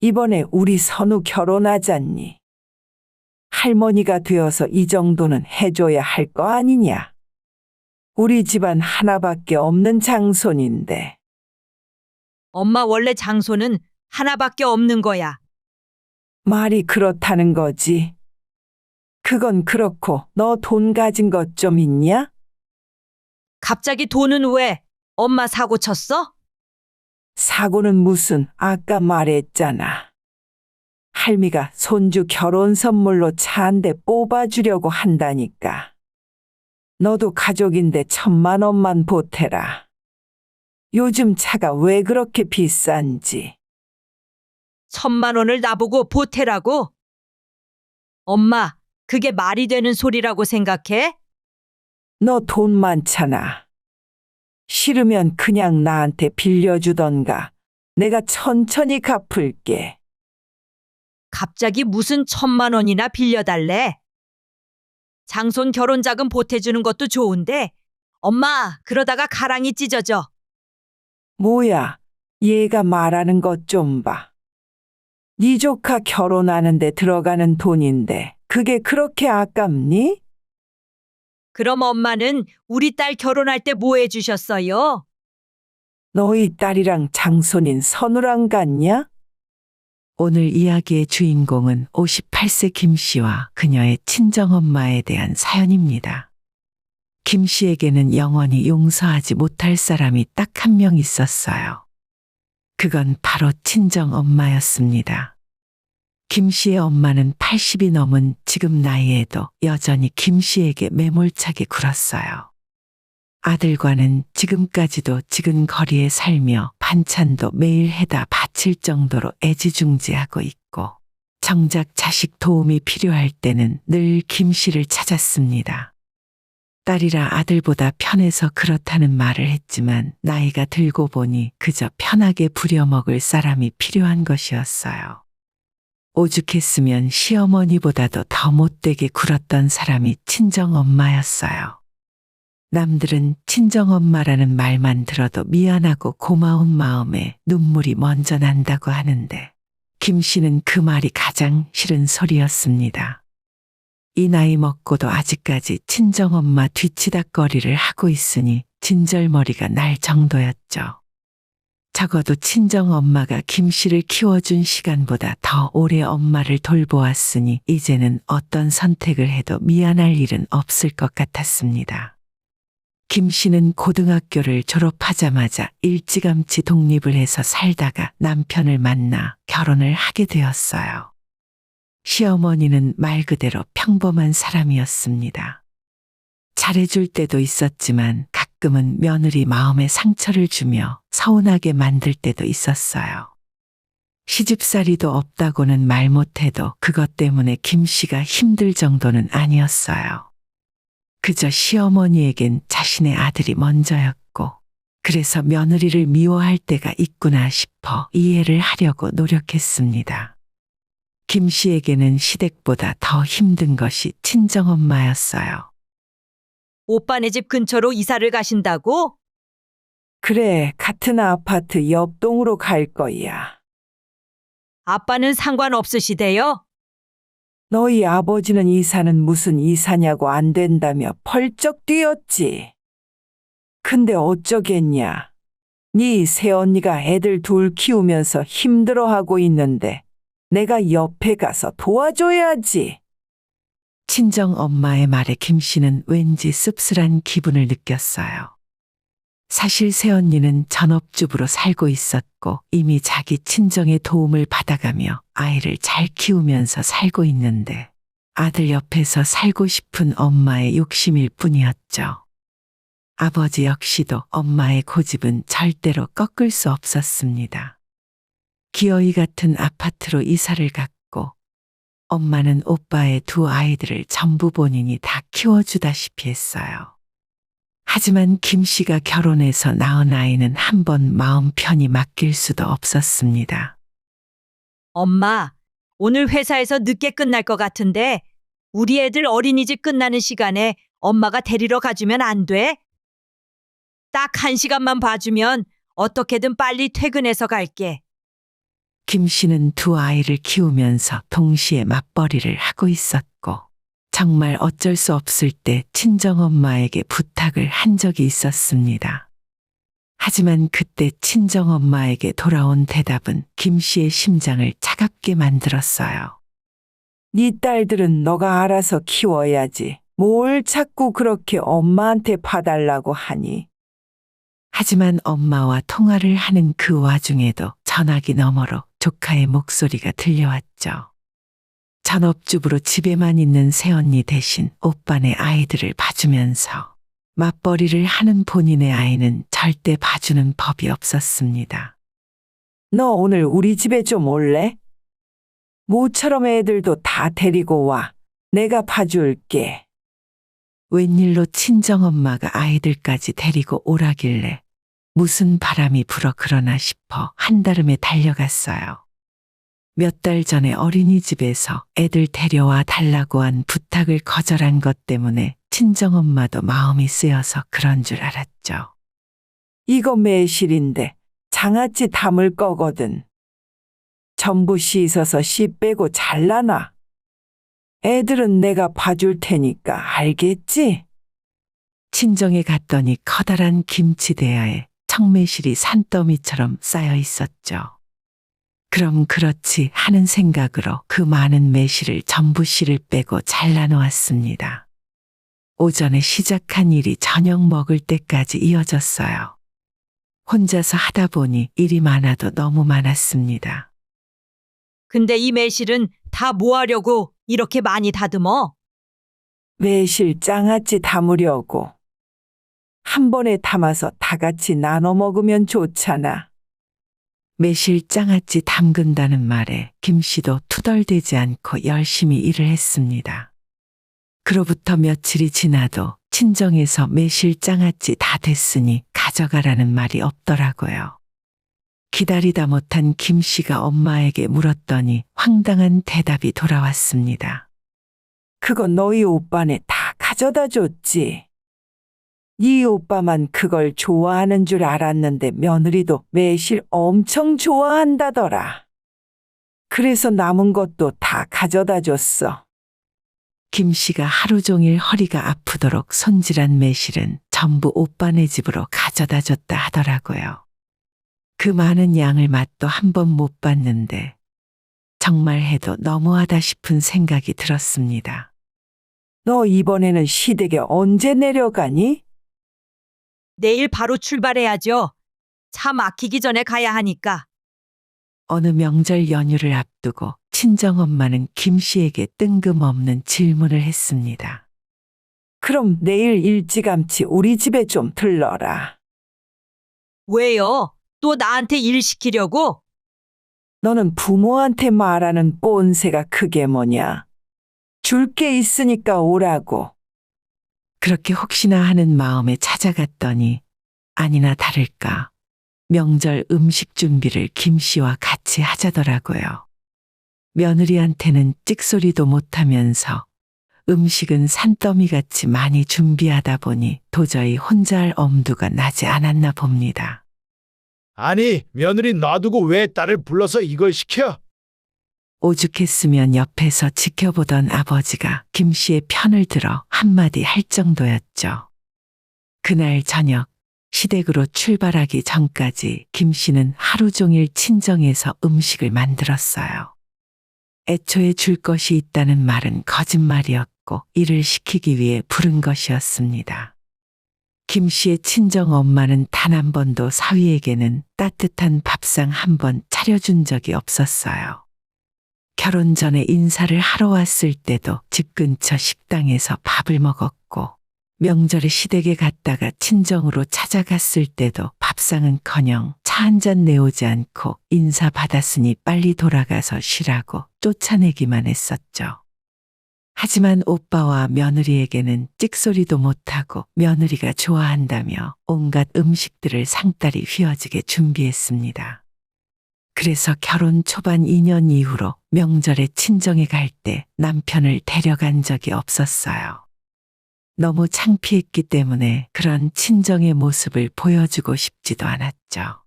이번에 우리 선우 결혼하잖니. 할머니가 되어서 이 정도는 해줘야 할 거 아니냐. 우리 집안 하나밖에 없는 장손인데. 엄마 원래 장소는 하나밖에 없는 거야. 말이 그렇다는 거지. 그건 그렇고 너 돈 가진 것 좀 있냐? 갑자기 돈은 왜 엄마 사고 쳤어? 사고는 무슨 아까 말했잖아. 할미가 손주 결혼 선물로 차 한 대 뽑아주려고 한다니까. 너도 가족인데 천만 원만 보태라. 요즘 차가 왜 그렇게 비싼지. 천만 원을 나보고 보태라고? 엄마, 그게 말이 되는 소리라고 생각해? 너 돈 많잖아. 싫으면 그냥 나한테 빌려주던가. 내가 천천히 갚을게. 갑자기 무슨 천만 원이나 빌려달래? 장손 결혼 자금 보태주는 것도 좋은데, 엄마, 그러다가 가랑이 찢어져. 뭐야, 얘가 말하는 것 좀 봐. 네 조카 결혼하는데 들어가는 돈인데 그게 그렇게 아깝니? 그럼 엄마는 우리 딸 결혼할 때 뭐 해주셨어요? 너희 딸이랑 장손인 선우랑 같냐? 오늘 이야기의 주인공은 58세 김 씨와 그녀의 친정엄마에 대한 사연입니다. 김 씨에게는 영원히 용서하지 못할 사람이 딱 한 명 있었어요. 그건 바로 친정엄마였습니다. 김 씨의 엄마는 80이 넘은 지금 나이에도 여전히 김 씨에게 매몰차게 굴었어요. 아들과는 지금까지도 지근 거리에 살며 반찬도 매일 해다 바칠 정도로 애지중지하고 있고 정작 자식 도움이 필요할 때는 늘 김 씨를 찾았습니다. 딸이라 아들보다 편해서 그렇다는 말을 했지만 나이가 들고 보니 그저 편하게 부려먹을 사람이 필요한 것이었어요. 오죽했으면 시어머니보다도 더 못되게 굴었던 사람이 친정엄마였어요. 남들은 친정엄마라는 말만 들어도 미안하고 고마운 마음에 눈물이 먼저 난다고 하는데 김 씨는 그 말이 가장 싫은 소리였습니다. 이 나이 먹고도 아직까지 친정엄마 뒤치다거리를 하고 있으니 진절머리가 날 정도였죠. 적어도 친정 엄마가 김 씨를 키워준 시간보다 더 오래 엄마를 돌보았으니 이제는 어떤 선택을 해도 미안할 일은 없을 것 같았습니다. 김 씨는 고등학교를 졸업하자마자 일찌감치 독립을 해서 살다가 남편을 만나 결혼을 하게 되었어요. 시어머니는 말 그대로 평범한 사람이었습니다. 잘해줄 때도 있었지만 가끔은 며느리 마음에 상처를 주며 서운하게 만들 때도 있었어요. 시집살이도 없다고는 말 못해도 그것 때문에 김 씨가 힘들 정도는 아니었어요. 그저 시어머니에겐 자신의 아들이 먼저였고, 그래서 며느리를 미워할 때가 있구나 싶어 이해를 하려고 노력했습니다. 김 씨에게는 시댁보다 더 힘든 것이 친정엄마였어요. 오빠네 집 근처로 이사를 가신다고? 그래, 같은 아파트 옆동으로 갈 거야. 아빠는 상관없으시대요? 너희 아버지는 이사는 무슨 이사냐고 안 된다며 펄쩍 뛰었지. 근데 어쩌겠냐. 네 새언니가 애들 둘 키우면서 힘들어하고 있는데 내가 옆에 가서 도와줘야지. 친정 엄마의 말에 김 씨는 왠지 씁쓸한 기분을 느꼈어요. 사실 새언니는 전업주부로 살고 있었고 이미 자기 친정의 도움을 받아가며 아이를 잘 키우면서 살고 있는데 아들 옆에서 살고 싶은 엄마의 욕심일 뿐이었죠. 아버지 역시도 엄마의 고집은 절대로 꺾을 수 없었습니다. 기어이 같은 아파트로 이사를 갔고 엄마는 오빠의 두 아이들을 전부 본인이 다 키워주다시피 했어요. 하지만 김 씨가 결혼해서 낳은 아이는 한 번 마음 편히 맡길 수도 없었습니다. 엄마, 오늘 회사에서 늦게 끝날 것 같은데 우리 애들 어린이집 끝나는 시간에 엄마가 데리러 가주면 안 돼? 딱 한 시간만 봐주면 어떻게든 빨리 퇴근해서 갈게. 김 씨는 두 아이를 키우면서 동시에 맞벌이를 하고 있었고, 정말 어쩔 수 없을 때 친정엄마에게 부탁을 한 적이 있었습니다. 하지만 그때 친정엄마에게 돌아온 대답은 김 씨의 심장을 차갑게 만들었어요. 네 딸들은 너가 알아서 키워야지. 뭘 자꾸 그렇게 엄마한테 봐달라고 하니. 하지만 엄마와 통화를 하는 그 와중에도 전화기 너머로 조카의 목소리가 들려왔죠. 전업주부로 집에만 있는 새언니 대신 오빠네 아이들을 봐주면서 맞벌이를 하는 본인의 아이는 절대 봐주는 법이 없었습니다. 너 오늘 우리 집에 좀 올래? 모처럼 애들도 다 데리고 와. 내가 봐줄게. 웬일로 친정엄마가 아이들까지 데리고 오라길래 무슨 바람이 불어 그러나 싶어 한달음에 달려갔어요. 몇 달 전에 어린이집에서 애들 데려와 달라고 한 부탁을 거절한 것 때문에 친정엄마도 마음이 쓰여서 그런 줄 알았죠. 이거 매실인데 장아찌 담을 거거든. 전부 씻어서 씨 빼고 잘라놔. 애들은 내가 봐줄 테니까 알겠지? 친정에 갔더니 커다란 김치 대야에 청매실이 산더미처럼 쌓여 있었죠. 그럼 그렇지 하는 생각으로 그 많은 매실을 전부 씨를 빼고 잘라 놓았습니다. 오전에 시작한 일이 저녁 먹을 때까지 이어졌어요. 혼자서 하다 보니 일이 많아도 너무 많았습니다. 근데 이 매실은 다 뭐 하려고 이렇게 많이 다듬어? 매실 장아찌 담으려고. 한 번에 담아서 다 같이 나눠 먹으면 좋잖아. 매실 장아찌 담근다는 말에 김 씨도 투덜대지 않고 열심히 일을 했습니다. 그로부터 며칠이 지나도 친정에서 매실 장아찌 다 됐으니 가져가라는 말이 없더라고요. 기다리다 못한 김 씨가 엄마에게 물었더니 황당한 대답이 돌아왔습니다. 그건 너희 오빠네 다 가져다 줬지. 네 오빠만 그걸 좋아하는 줄 알았는데 며느리도 매실 엄청 좋아한다더라. 그래서 남은 것도 다 가져다 줬어. 김 씨가 하루 종일 허리가 아프도록 손질한 매실은 전부 오빠네 집으로 가져다 줬다 하더라고요. 그 많은 양을 맛도 한 번 못 봤는데 정말 해도 너무하다 싶은 생각이 들었습니다. 너 이번에는 시댁에 언제 내려가니? 내일 바로 출발해야죠. 차 막히기 전에 가야 하니까. 어느 명절 연휴를 앞두고 친정엄마는 김 씨에게 뜬금없는 질문을 했습니다. 그럼 내일 일찌감치 우리 집에 좀 들러라. 왜요? 또 나한테 일 시키려고? 너는 부모한테 말하는 꼰세가 그게 뭐냐? 줄 게 있으니까 오라고. 그렇게 혹시나 하는 마음에 찾아갔더니 아니나 다를까 명절 음식 준비를 김 씨와 같이 하자더라고요. 며느리한테는 찍소리도 못하면서 음식은 산더미같이 많이 준비하다 보니 도저히 혼자 할 엄두가 나지 않았나 봅니다. 아니, 며느리 놔두고 왜 딸을 불러서 이걸 시켜? 오죽했으면 옆에서 지켜보던 아버지가 김 씨의 편을 들어 한마디 할 정도였죠. 그날 저녁 시댁으로 출발하기 전까지 김 씨는 하루 종일 친정에서 음식을 만들었어요. 애초에 줄 것이 있다는 말은 거짓말이었고 일을 시키기 위해 부른 것이었습니다. 김 씨의 친정 엄마는 단 한 번도 사위에게는 따뜻한 밥상 한 번 차려준 적이 없었어요. 결혼 전에 인사를 하러 왔을 때도 집 근처 식당에서 밥을 먹었고, 명절에 시댁에 갔다가 친정으로 찾아갔을 때도 밥상은 커녕 차 한 잔 내오지 않고 인사 받았으니 빨리 돌아가서 쉬라고 쫓아내기만 했었죠. 하지만 오빠와 며느리에게는 찍소리도 못하고 며느리가 좋아한다며 온갖 음식들을 상다리 휘어지게 준비했습니다. 그래서 결혼 초반 2년 이후로 명절에 친정에 갈 때 남편을 데려간 적이 없었어요. 너무 창피했기 때문에 그런 친정의 모습을 보여주고 싶지도 않았죠.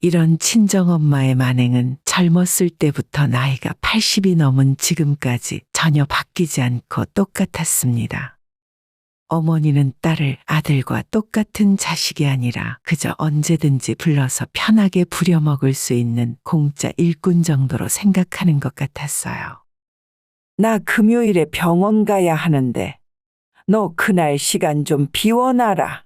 이런 친정엄마의 만행은 젊었을 때부터 나이가 80이 넘은 지금까지 전혀 바뀌지 않고 똑같았습니다. 어머니는 딸을 아들과 똑같은 자식이 아니라 그저 언제든지 불러서 편하게 부려먹을 수 있는 공짜 일꾼 정도로 생각하는 것 같았어요. 나 금요일에 병원 가야 하는데 너 그날 시간 좀 비워놔라.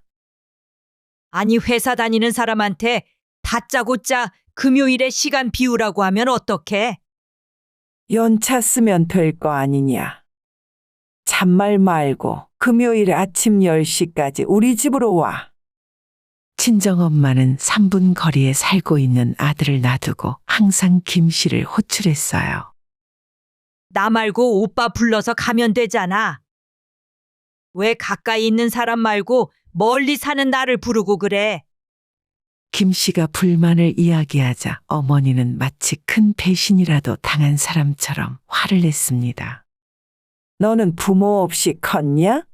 아니 회사 다니는 사람한테 다짜고짜 금요일에 시간 비우라고 하면 어떡해? 연차 쓰면 될 거 아니냐. 잔말 말고 금요일 아침 10시까지 우리 집으로 와. 친정엄마는 3분 거리에 살고 있는 아들을 놔두고 항상 김 씨를 호출했어요. 나 말고 오빠 불러서 가면 되잖아. 왜 가까이 있는 사람 말고 멀리 사는 나를 부르고 그래? 김 씨가 불만을 이야기하자 어머니는 마치 큰 배신이라도 당한 사람처럼 화를 냈습니다. 너는 부모 없이 컸냐?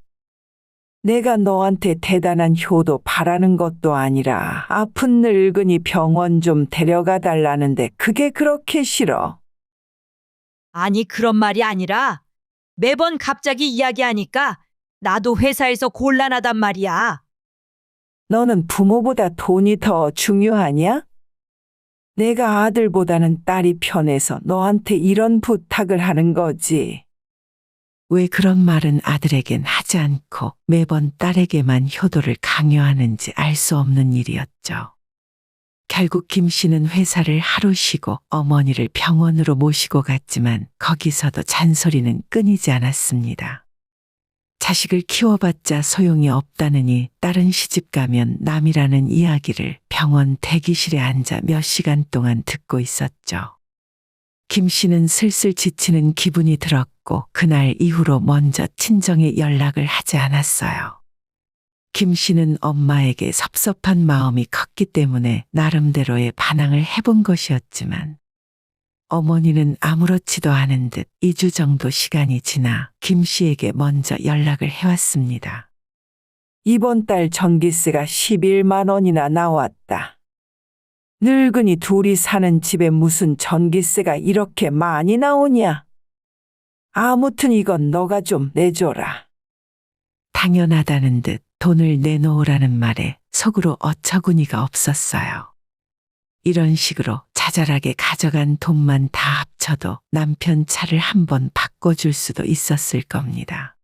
내가 너한테 대단한 효도 바라는 것도 아니라 아픈 늙은이 병원 좀 데려가 달라는데 그게 그렇게 싫어. 아니 그런 말이 아니라 매번 갑자기 이야기하니까 나도 회사에서 곤란하단 말이야. 너는 부모보다 돈이 더 중요하냐? 내가 아들보다는 딸이 편해서 너한테 이런 부탁을 하는 거지. 왜 그런 말은 아들에겐 하지 않고 매번 딸에게만 효도를 강요하는지 알 수 없는 일이었죠. 결국 김 씨는 회사를 하루 쉬고 어머니를 병원으로 모시고 갔지만 거기서도 잔소리는 끊이지 않았습니다. 자식을 키워봤자 소용이 없다느니 딸은 시집 가면 남이라는 이야기를 병원 대기실에 앉아 몇 시간 동안 듣고 있었죠. 김 씨는 슬슬 지치는 기분이 들었 고 그날 이후로 먼저 친정에 연락을 하지 않았어요. 김 씨는 엄마에게 섭섭한 마음이 컸기 때문에 나름대로의 반항을 해본 것이었지만 어머니는 아무렇지도 않은 듯 2주 정도 시간이 지나 김 씨에게 먼저 연락을 해왔습니다. 이번 달 전기세가 11만 원이나 나왔다. 늙은이 둘이 사는 집에 무슨 전기세가 이렇게 많이 나오냐? 아무튼 이건 너가 좀 내줘라. 당연하다는 듯 돈을 내놓으라는 말에 속으로 어처구니가 없었어요. 이런 식으로 자잘하게 가져간 돈만 다 합쳐도 남편 차를 한번 바꿔줄 수도 있었을 겁니다.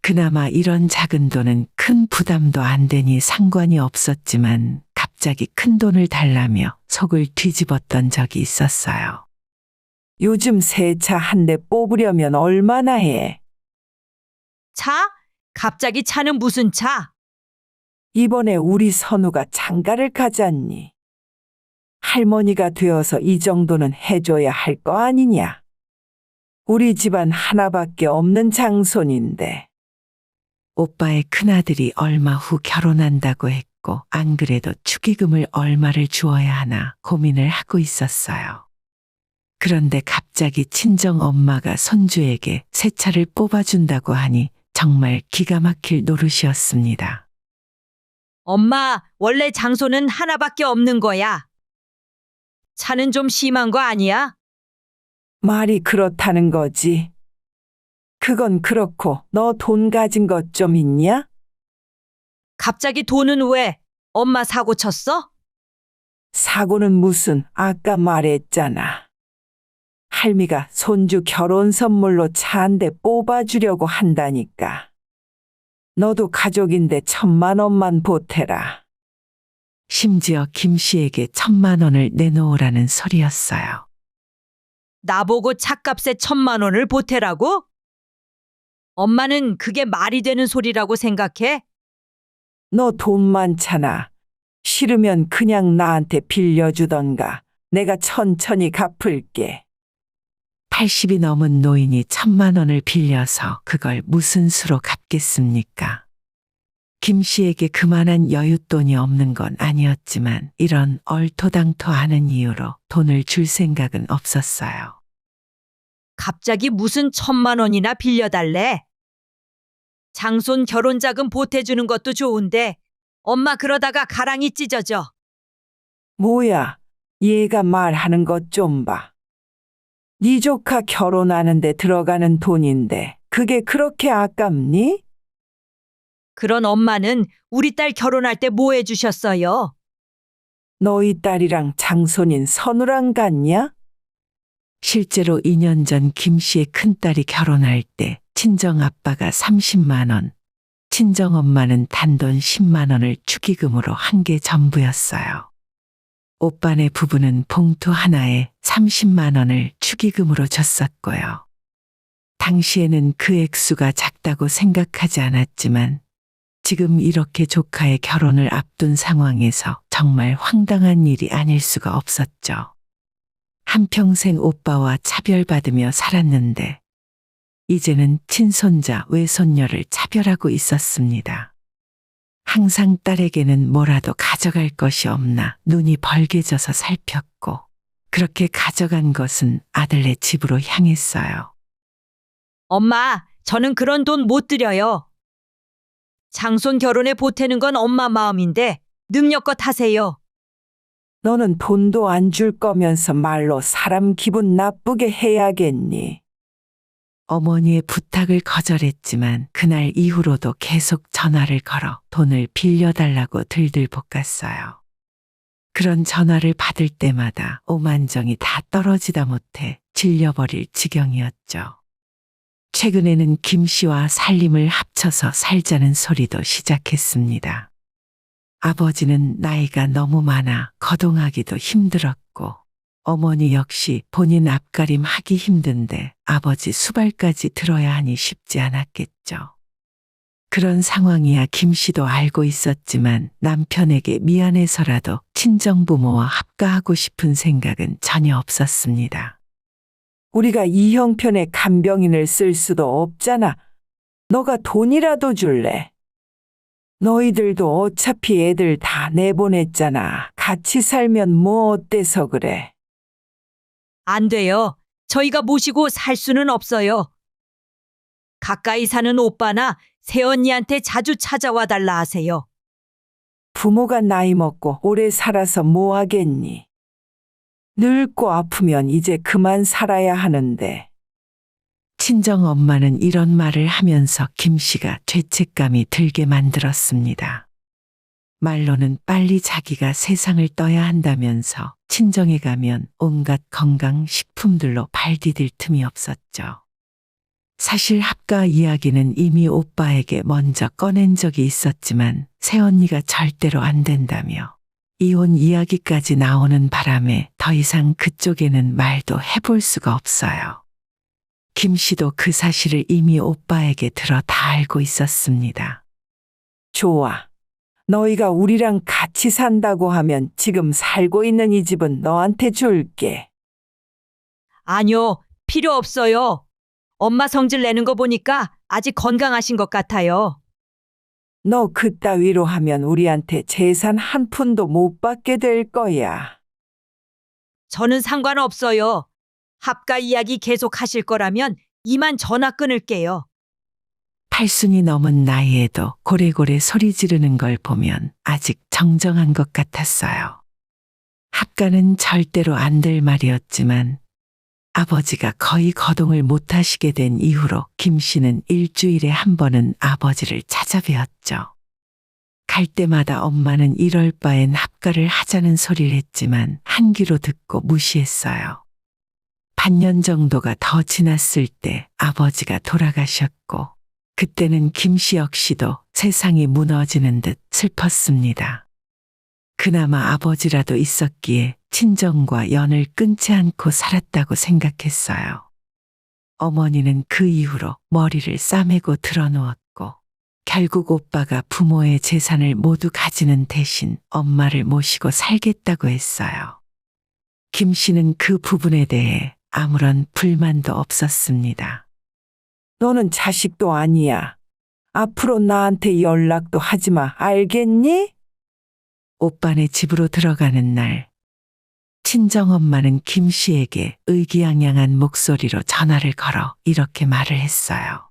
그나마 이런 작은 돈은 큰 부담도 안 되니 상관이 없었지만 갑자기 큰 돈을 달라며 속을 뒤집었던 적이 있었어요. 요즘 새 차 한 대 뽑으려면 얼마나 해? 차? 갑자기 차는 무슨 차? 이번에 우리 선우가 장가를 가잖니. 할머니가 되어서 이 정도는 해줘야 할 거 아니냐. 우리 집안 하나밖에 없는 장손인데. 오빠의 큰아들이 얼마 후 결혼한다고 했고, 안 그래도 축의금을 얼마를 주어야 하나 고민을 하고 있었어요. 그런데 갑자기 친정 엄마가 손주에게 새 차를 뽑아준다고 하니 정말 기가 막힐 노릇이었습니다. 엄마, 원래 장소는 하나밖에 없는 거야. 차는 좀 심한 거 아니야? 말이 그렇다는 거지. 그건 그렇고 너 돈 가진 것 좀 있냐? 갑자기 돈은 왜? 엄마 사고 쳤어? 사고는 무슨 아까 말했잖아. 할미가 손주 결혼 선물로 차 한 대 뽑아주려고 한다니까. 너도 가족인데 천만 원만 보태라. 심지어 김 씨에게 천만 원을 내놓으라는 소리였어요. 나보고 차값에 천만 원을 보태라고? 엄마는 그게 말이 되는 소리라고 생각해? 너 돈 많잖아. 싫으면 그냥 나한테 빌려주던가. 내가 천천히 갚을게. 80이 넘은 노인이 천만 원을 빌려서 그걸 무슨 수로 갚겠습니까? 김 씨에게 그만한 여윳돈이 없는 건 아니었지만 이런 얼토당토하는 이유로 돈을 줄 생각은 없었어요. 갑자기 무슨 천만 원이나 빌려달래? 장손 결혼 자금 보태주는 것도 좋은데 엄마 그러다가 가랑이 찢어져. 뭐야? 얘가 말하는 것 좀 봐. 네 조카 결혼하는데 들어가는 돈인데 그게 그렇게 아깝니? 그런 엄마는 우리 딸 결혼할 때 뭐 해주셨어요? 너희 딸이랑 장손인 선우랑 같냐? 실제로 2년 전 김 씨의 큰딸이 결혼할 때 친정 아빠가 30만 원, 친정 엄마는 단돈 10만 원을 축의금으로 한 게 전부였어요. 오빠네 부부는 봉투 하나에 30만 원을 축의금으로 줬었고요. 당시에는 그 액수가 작다고 생각하지 않았지만 지금 이렇게 조카의 결혼을 앞둔 상황에서 정말 황당한 일이 아닐 수가 없었죠. 한평생 오빠와 차별받으며 살았는데, 이제는 친손자, 외손녀를 차별하고 있었습니다. 항상 딸에게는 뭐라도 가져갈 것이 없나 눈이 벌게져서 살폈고, 그렇게 가져간 것은 아들네 집으로 향했어요. 엄마, 저는 그런 돈 못 드려요. 장손 결혼에 보태는 건 엄마 마음인데 능력껏 하세요. 너는 돈도 안 줄 거면서 말로 사람 기분 나쁘게 해야겠니? 어머니의 부탁을 거절했지만 그날 이후로도 계속 전화를 걸어 돈을 빌려달라고 들들 볶았어요. 그런 전화를 받을 때마다 오만정이 다 떨어지다 못해 질려버릴 지경이었죠. 최근에는 김 씨와 살림을 합쳐서 살자는 소리도 시작했습니다. 아버지는 나이가 너무 많아 거동하기도 힘들었고, 어머니 역시 본인 앞가림 하기 힘든데 아버지 수발까지 들어야 하니 쉽지 않았겠죠. 그런 상황이야 김 씨도 알고 있었지만 남편에게 미안해서라도 친정부모와 합가하고 싶은 생각은 전혀 없었습니다. 우리가 이 형편에 간병인을 쓸 수도 없잖아. 너가 돈이라도 줄래? 너희들도 어차피 애들 다 내보냈잖아. 같이 살면 뭐 어때서 그래? 안 돼요. 저희가 모시고 살 수는 없어요. 가까이 사는 오빠나 새언니한테 자주 찾아와 달라 하세요. 부모가 나이 먹고 오래 살아서 뭐 하겠니? 늙고 아프면 이제 그만 살아야 하는데. 친정 엄마는 이런 말을 하면서 김 씨가 죄책감이 들게 만들었습니다. 말로는 빨리 자기가 세상을 떠야 한다면서 친정에 가면 온갖 건강식품들로 발 디딜 틈이 없었죠. 사실 합가 이야기는 이미 오빠에게 먼저 꺼낸 적이 있었지만 새언니가 절대로 안 된다며 이혼 이야기까지 나오는 바람에 더 이상 그쪽에는 말도 해볼 수가 없어요. 김 씨도 그 사실을 이미 오빠에게 들어 다 알고 있었습니다. 좋아. 너희가 우리랑 같이 산다고 하면 지금 살고 있는 이 집은 너한테 줄게. 아니요, 필요 없어요. 엄마 성질 내는 거 보니까 아직 건강하신 것 같아요. 너 그따위로 하면 우리한테 재산 한 푼도 못 받게 될 거야. 저는 상관없어요. 합가 이야기 계속 하실 거라면 이만 전화 끊을게요. 팔순이 넘은 나이에도 고래고래 소리 지르는 걸 보면 아직 정정한 것 같았어요. 합가는 절대로 안 될 말이었지만 아버지가 거의 거동을 못 하시게 된 이후로 김 씨는 일주일에 한 번은 아버지를 찾아뵈었죠. 갈 때마다 엄마는 이럴 바엔 합가를 하자는 소리를 했지만 한 귀로 듣고 무시했어요. 반년 정도가 더 지났을 때 아버지가 돌아가셨고 그때는 김씨 역시도 세상이 무너지는 듯 슬펐습니다. 그나마 아버지라도 있었기에 친정과 연을 끊지 않고 살았다고 생각했어요. 어머니는 그 이후로 머리를 싸매고 드러누웠고 결국 오빠가 부모의 재산을 모두 가지는 대신 엄마를 모시고 살겠다고 했어요. 김 씨는 그 부분에 대해 아무런 불만도 없었습니다. 너는 자식도 아니야. 앞으로 나한테 연락도 하지 마. 알겠니? 오빠네 집으로 들어가는 날, 친정엄마는 김 씨에게 의기양양한 목소리로 전화를 걸어 이렇게 말을 했어요.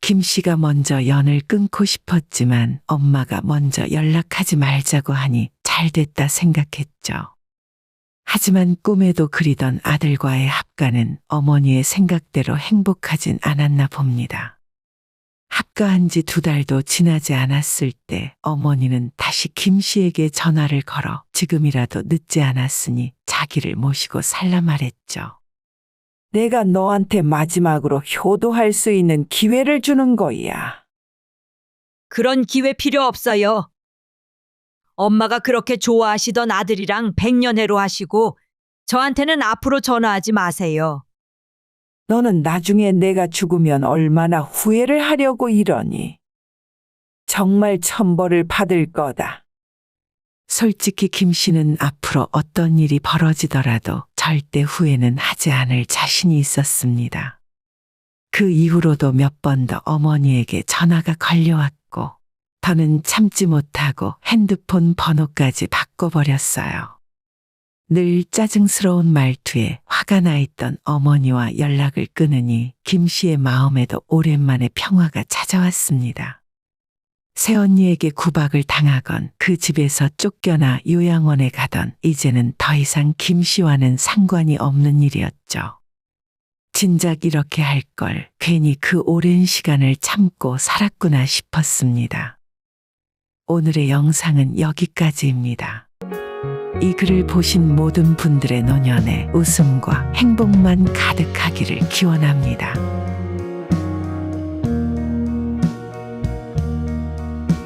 김 씨가 먼저 연을 끊고 싶었지만 엄마가 먼저 연락하지 말자고 하니 잘 됐다 생각했죠. 하지만 꿈에도 그리던 아들과의 합가는 어머니의 생각대로 행복하진 않았나 봅니다. 합가한 지 두 달도 지나지 않았을 때 어머니는 다시 김 씨에게 전화를 걸어 지금이라도 늦지 않았으니 자기를 모시고 살라 말했죠. 내가 너한테 마지막으로 효도할 수 있는 기회를 주는 거야. 그런 기회 필요 없어요. 엄마가 그렇게 좋아하시던 아들이랑 백년해로 하시고 저한테는 앞으로 전화하지 마세요. 너는 나중에 내가 죽으면 얼마나 후회를 하려고 이러니. 정말 천벌을 받을 거다. 솔직히 김 씨는 앞으로 어떤 일이 벌어지더라도 절대 후회는 하지 않을 자신이 있었습니다. 그 이후로도 몇 번 더 어머니에게 전화가 걸려왔고, 더는 참지 못하고 핸드폰 번호까지 바꿔버렸어요. 늘 짜증스러운 말투에 화가 나 있던 어머니와 연락을 끊으니 김 씨의 마음에도 오랜만에 평화가 찾아왔습니다. 새언니에게 구박을 당하건 그 집에서 쫓겨나 요양원에 가던 이제는 더 이상 김 씨와는 상관이 없는 일이었죠. 진작 이렇게 할 걸 괜히 그 오랜 시간을 참고 살았구나 싶었습니다. 오늘의 영상은 여기까지입니다. 이 글을 보신 모든 분들의 노년에 웃음과 행복만 가득하기를 기원합니다.